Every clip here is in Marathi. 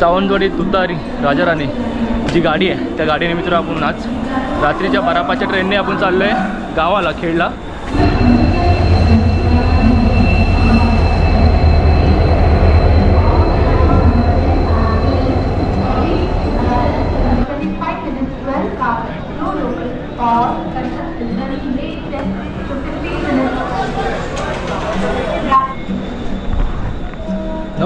सावंतवाडी तुतारी राजाराणी जी गाडी आहे त्या गाडीने मित्र आपण आज रात्रीच्या बारा पाचच्या ट्रेनने आपण चाललो आहे गावाला खेडला.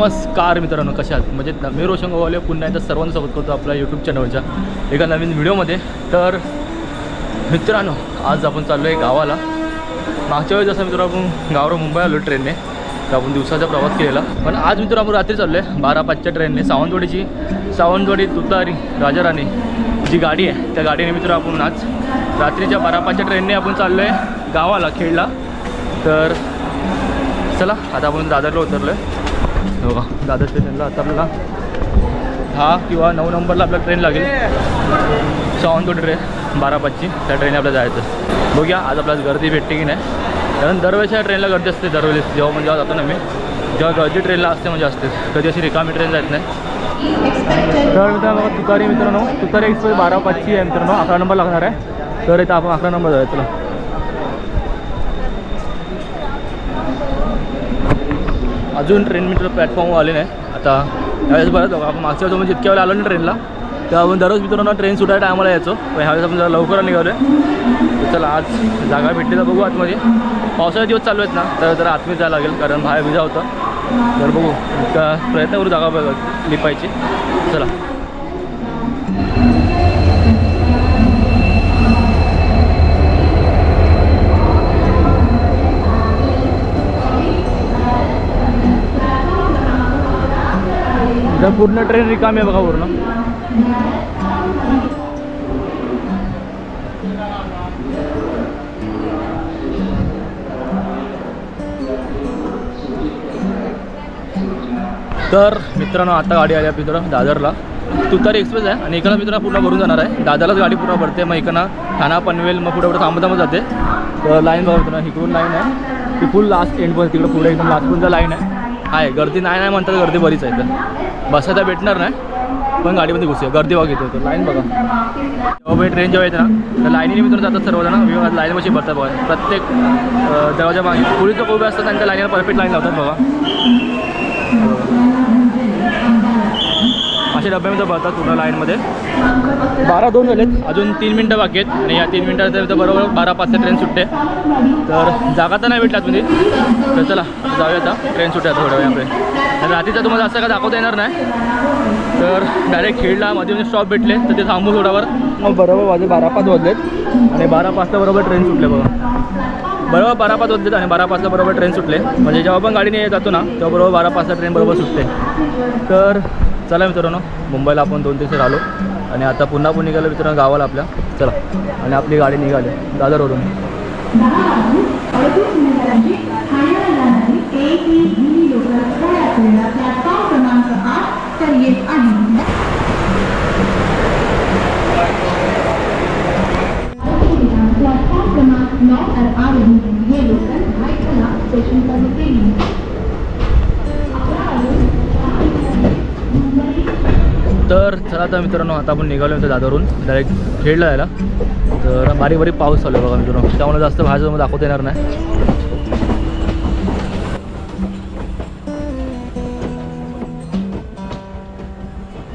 नमस्कार मित्रांनो कशात म्हणजे मी रोशन गोवाले पुन्हा एकदा सर्वांसोबत स्वागत करतो आपल्या यूट्यूब चॅनलच्या एका नवीन व्हिडिओमध्ये तर मित्रांनो आज आपण चाललो आहे गावाला. मागच्या वेळेस जसं मित्र आपण गावावर मुंबई आलो ट्रेनने. तर आपण दिवसाचा प्रवास केलेला. पण आज मित्र आपण रात्री चाललो आहे बारा पाचच्या ट्रेनने. सावंतवाडीची सावंतवाडी तुतारी राजाराणी जी गाडी आहे त्या गाडीने मित्र आपण आज रात्रीच्या बारा पाचच्या ट्रेनने आपण चाललो आहे गावाला खेळला तर चला आता आपण दादरला उतरलो आहे हो का? दादर स्टेशनला. आता आपल्याला दहा किंवा नऊ नंबरला आपल्याला ट्रेन लागेल. सावंतवाडी ट्रेन बारा पाचची. त्या ट्रेनने आपल्याला जायचं बघूया आज आपल्याला गर्दी भेटते की नाही. कारण दरवेळेच्या ट्रेनला गर्दी असते दरवेळेस. जेव्हा म्हणजे जातो ना मी जेव्हा गर्दी ट्रेनला असते म्हणजे असते. कधी अशी रिकामी ट्रेन जात नाही. तर मित्रांनो तुतारी मित्रांनो तुतारी एक्सप्रेस बारा पाचची आहे मित्रांनो. अकरा नंबर लागणार आहे. तर इथं आपण अकरा नंबर जायचं अजून ट्रेन मित्र प्लॅटफॉर्मवर आले नाही. आता यावेळेस बरंच बघा आपण मागच्या वेळेस म्हणजे जितक्या वेळेला आलो ना ट्रेनला तेव्हा आपण दररोज मित्रांनो ट्रेन सुटायला टायमाला यायचो. पण ह्यावेळेस आपण जरा लवकर निघालो आहे चला आज जागा भेटली तर बघू आतमध्ये. पावसाळे दिवस चालू आहेत ना तर जरा आतमध्ये जायला लागेल कारण बाहेर विजा होता. तर बघू प्रयत्न करू जागा बघा लिपायची चला. इथं पूर्ण ट्रेन रिकामी आहे बघा पूर्ण. तर मित्रांनो आता गाडी आली आपली इकडं दादरला. तुतारी एक्सप्रेस आहे आणि इकडं मित्रांनो पूर्ण भरून जाणार आहे. दादरलाच गाडी पूर्ण भरते मग इकडनं ठाणा पनवेल मग पुढे पुढे थांबत थांबत जाते. तर लाईन बघा मित्रांनो इकडून लाईन आहे. ती फुल लास्ट एंड पण तिकडं पुढे एकदम लास्टपर्यंत लाईन आहे. आहे गर्दी नाही नाही म्हणतात गर्दी बरीच आहे तर बसायला भेटणार नाही पण गाडीमध्ये घुसूया. गर्दी बघा येतो तर लाईन बघा. जेव्हा ट्रेन जेव्हा येते ना तर लाईनीने मित्र जातात सर्वजण. विभागात लाईन मशी भरतात बघा. प्रत्येक दरवाजा मागे. पोलीस लोक उभे असतात त्यांच्या लाईनीला परफेक्ट लाईन लावतात बघा. असे डब्यामध्ये भरतात पूर्ण लाईनमध्ये बारा दोन झालेत. अजून तीन मिनटं बाकी आहेत. आणि या तीन मिनटात बरोबर बारा पाचच्या ट्रेन सुटते. तर जागा तर नाही भेटला तुम्ही तर चला जाऊया आता. ट्रेन सुटते आता थोड्या वेळामध्ये आणि रात्रीचं तुम्हाला असं का दाखवता येणार नाही. तर डायरेक्ट खेडला मध्ये म्हणजे स्टॉप भेटले तर ते थांबून थोड्यावर मग बरोबर वाजे बारा पाच वाजलेत. आणि बारा पाचला बरोबर ट्रेन सुटले बघा. बरोबर बारा पाच वाजलेत आणि बारा पाचला बरोबर ट्रेन सुटले. म्हणजे जेव्हा पण गाडीने जातो ना तेव्हा बरोबर बारा पाचला ट्रेन बरोबर सुटते. तर चला मित्रांनो मुंबईला आपण दोन दिवस आलो. आणि आता पुन्हा पण निघालो मित्रांनो गावाला आपल्या. चला. आणि आपली गाडी निघाली. दादरवरून एक असलेला प्लॅटफॉर्म क्रमांक आठ तर येत आहे प्लॅटफॉर्म क्रमांक नौ पर आ रही है ये लोकल भाईखला स्टेशन पर रुकेगी तर चला आता मित्रांनो आता आपण निघालो होतो दादरवरून डायरेक्ट खेळला जायला. तर बारीक बारीक पाऊस चालू आहे बघा मित्रांनो. त्यामुळे जास्त बाहेर दाखवता येणार नाही.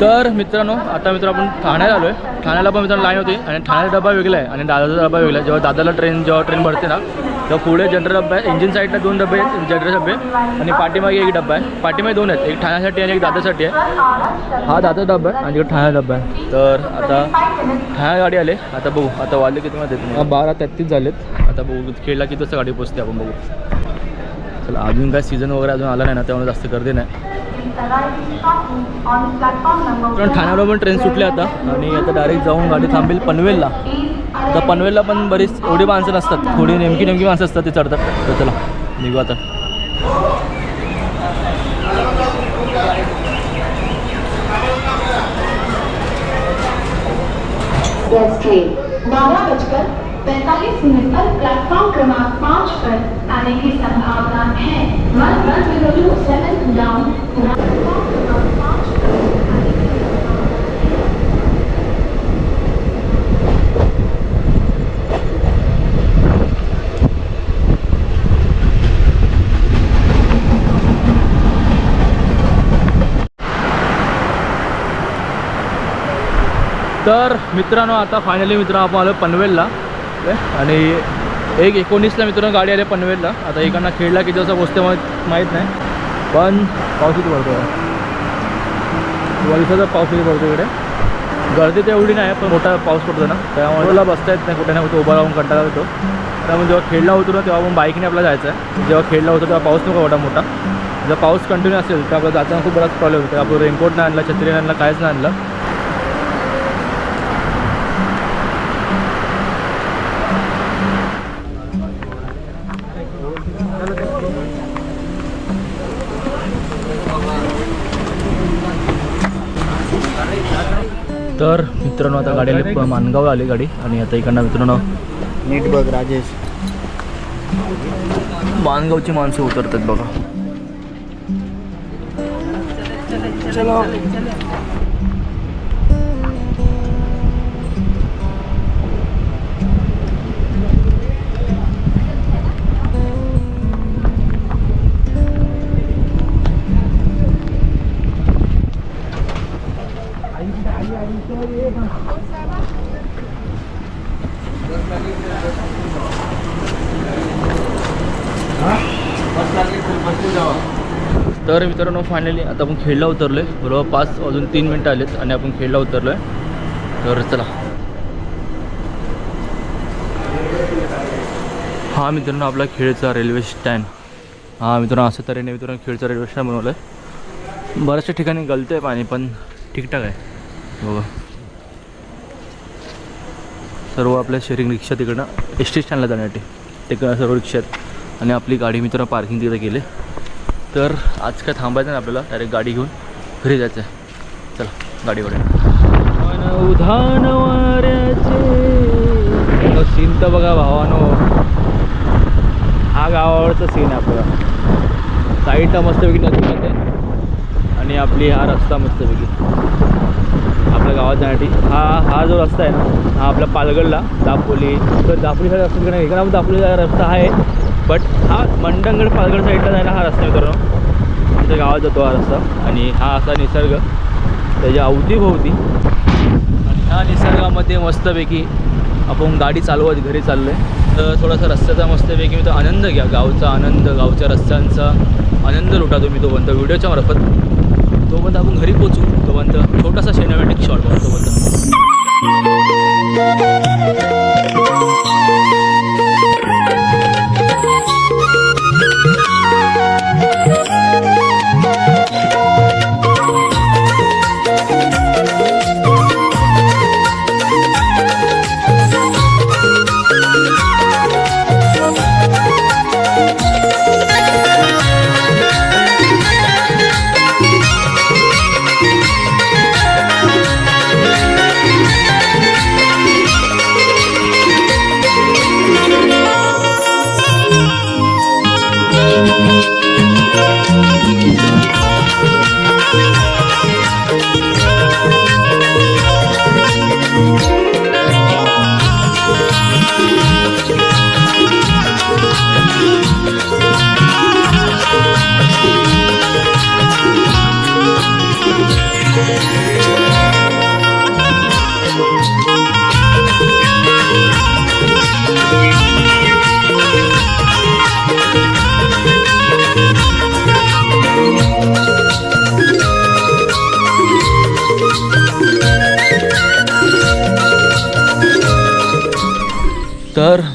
तर मित्रांनो आता मित्र आपण ठाण्याला आलो आहे ठाण्याला पण मित्रांनो लाईन होती आणि ठाण्याचा डबा वेगळा आहे आणि दादाचा डबा वेगळा आहे. जेव्हा दादाला ट्रेन जेव्हा ट्रेन भरते ना तेव्हा पुढे जनरल डबा आहे. इंजिन साईडला दोन डबे आहेत जनरल डबे आणि पाठीमागे एक डबा आहे. पाठीमागे दोन आहेत एक ठाण्यासाठी आणि एक दादासाठी आहे. हा दादा डबा आहे आणि तिकडे ठाणा डबा आहे. तर आता ठाणा गाडी आले. आता बघू आता वाजले किती मध्ये बारा तेहतीस झालेत. आता बघू खेळला किती वाजता गाडी पोचते आपण बघू. चला अजून काय सीझन वगैरे अजून आला नाही ना त्यामुळे जास्त गर्दी नाही. कारण ठाण्यावर पण ट्रेन सुटली आता आणि आता डायरेक्ट जाऊन गाडी थांबेल पनवेलला. तर पनवेलला पण बरीच एवढी माणसं नसतात. थोडी नेमकी नेमकी माणसं असतात ते चढतात. तर चला निघू आता. Yes, Kate. Now, 45 मिनट पर प्लेटफॉर्म क्रमांक पाँच पर आने की संभावना है। तर मित्रांनो आता फायनली मित्र आपण आलो पनवेलला. काय? आणि एक एकोणीसला मित्रांनो गाडी आली पनवेलला. आता एकांना खेळला किती वाजता पोचते माहीत माहीत नाही. पण पाऊस पडतो वलसाचा पाऊस किती पडतो इकडे. गर्दी तर एवढी नाही पण मोठा पाऊस पडतो ना. त्यामुळे मला बसता येत नाही कुठे ना कुठे उभा राहून कंटाळा येतो. त्यामुळे जेव्हा खेळला होतो ना तेव्हा आपण बाईकने आपल्याला जायचं आहे जेव्हा खेळला होतो तेव्हा पाऊस नको एवढा मोठा. जर पाऊस कंटिन्यू असेल तर आपल्याला जाताना खूप बराच प्रॉब्लेम होतो. आपण रेनकोट नाही आणला छत्री नाही आणला काहीच नाही आणलं. तर मित्रांनो आता गाडी आली मानगाव आली गाडी. आणि आता इकडनं मित्रांनो नीट बघ राजेश. मानगावची माणसं उतरतात बघा. तर मित्रांनो फायनली आता आपण खेळला उतरलो आहे बरोबर पाच अजून तीन मिनटं आलेत आणि आपण खेळला उतरलो आहे तर चला. हा मित्रांनो आपला खेळचा रेल्वे स्टँड. हा मित्रांनो असं तऱ्हेने मित्रांनो खेळचा रेल्वे स्टँड बनवलं आहे बऱ्याचशा ठिकाणी गलतं आहे पाणी पण ठीकठाक आहे. बघा. सर्व आपल्या शेअरिंग रिक्षा तिकडनं एस टी स्टँडला जाण्यासाठी. तिकडं सर्व रिक्षा आहेत. आणि आपली गाडी मित्रांनो पार्किंग तिकडे केले तर आज काय थांबायचं नाही आपल्याला डायरेक्ट गाडी घेऊन घरी जायचं आहे चला गाडीकडे उधान वाऱ्याचे. सीन तर बघा भावानो. हा गावावरचा सीन आहे आपला. साईडला मस्तपैकी नदी आहे. आणि आपली हा रस्ता मस्तपैकी. आपल्या गावात जाण्यासाठी. हा हा जो रस्ता आहे ना हा आपला पालगडला दापोली. तर दापोली रस्ता इकडे दापोलीचा रस्ता आहे. बट हा मंडणगड पालगड साईडला जायला हा रस्ता मित्रांनो आमच्या गावात जातो हा रस्ता. आणि हा असा निसर्ग. त्याच्या अवतीभोवती आणि ह्या निसर्गामध्ये मस्तपैकी आपण गाडी चालवत घरी चाललो आहे तर थोडासा रस्त्याचा मस्तपैकी मी तो आनंद घ्या. गावचा आनंद गावच्या रस्त्यांचा आनंद लुटा तुम्ही तोपर्यंत. व्हिडिओच्या मार्फत तोपर्यंत आपण घरी पोचू तोपर्यंत छोटासा सिनेमॅटिक शॉट बघा तोपर्यंत.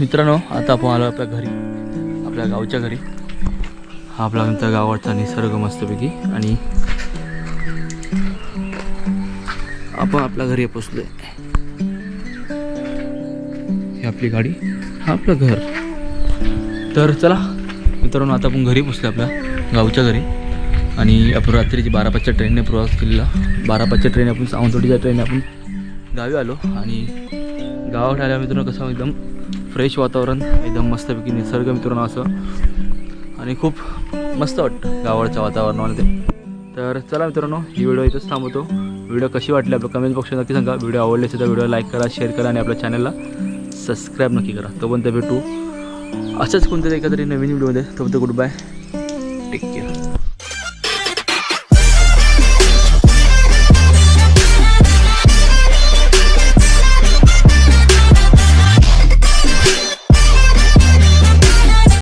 मित्रांनो आता आपण आलो आपल्या घरी आपल्या गावच्या घरी. हा आपला आमचा गावाचा निसर्ग मस्तपैकी आणि आपण आपल्या घरी पोचलोय. ही आपली गाडी हा आपलं घर. तर चला मित्रांनो आता आपण घरी पोचलो आपल्या गावच्या घरी. आणि आपण रात्रीची बारा पाचच्या ट्रेनने प्रवास केलेला. बारा पाचच्या ट्रेन आपण सावंतवाडीच्या ट्रेनने आपण गावी आलो. आणि गावाकडे आल्या मित्रांनो कसं एकदम फ्रेश वातावरण एकदम मस्तपैकी निसर्ग मित्रांनो असं. आणि खूप मस्त वाटतं गावाकडच्या वातावरणामध्ये तर चला मित्रांनो ही व्हिडिओ इथंच थांबवतो. व्हिडिओ कशी वाटली आपलं कमेंट बॉक्समध्ये नक्की सांगा. व्हिडिओ आवडले तर व्हिडिओ लाईक करा शेअर करा आणि आपल्या चॅनलला सबस्क्राईब नक्की करा. तोपर्यंत भेटू. असंच कोणत्यातरी एखाद्या नवीन व्हिडिओमध्ये. तोपर्यंत गुड बाय टेक केअर